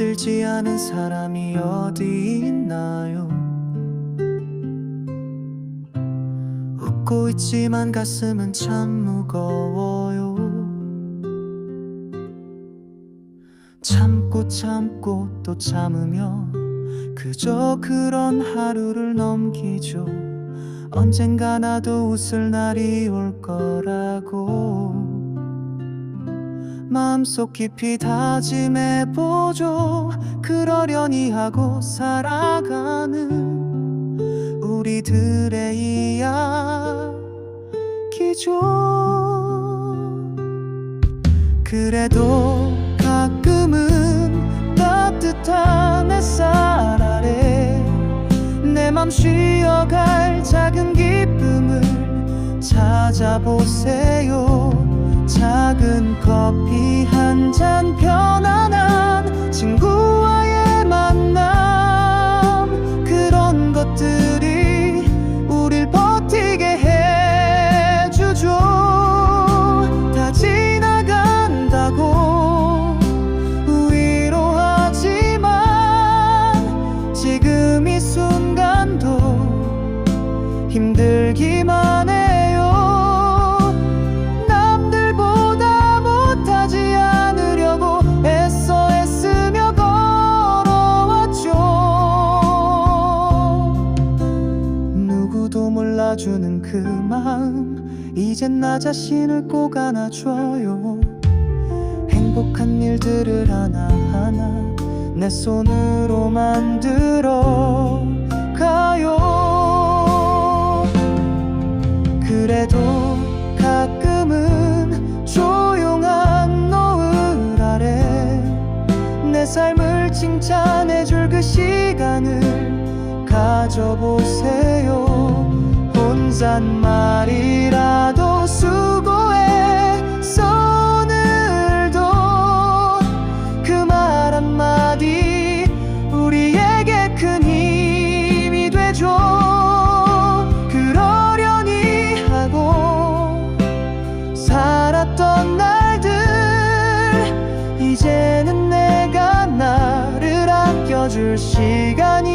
힘들지 않은 사람이 어디 있나요? 웃고 있지만 가슴은 참 무거워요. 참고 참고 또 참으며 그저 그런 하루를 넘기죠. 언젠가 나도 웃을 날이 올 거라고. 마음속 깊이 다짐해보죠. 그러려니 하고 살아가는 우리들의 이야기죠 그래도 가끔은 따뜻한 햇살 아래 내 맘 쉬어갈 작은 기쁨을 찾아보세요. 작은 커피 한 잔 편안한 몰라주는 그 마음 이젠 나 자신을 꼭 안아줘요. 행복한 일들을 하나하나 내 손으로 만들어 가요. 그래도 가끔은 조용한 노을 아래 내 삶을 칭찬해줄 그 시간을 가져보세요 혼잣말이라도 수고했어 오늘도 그 말 한마디 우리에게 큰 힘이 되죠. 그러려니 하고 살았던 날들 이제는 내가 나를 아껴줄 시간이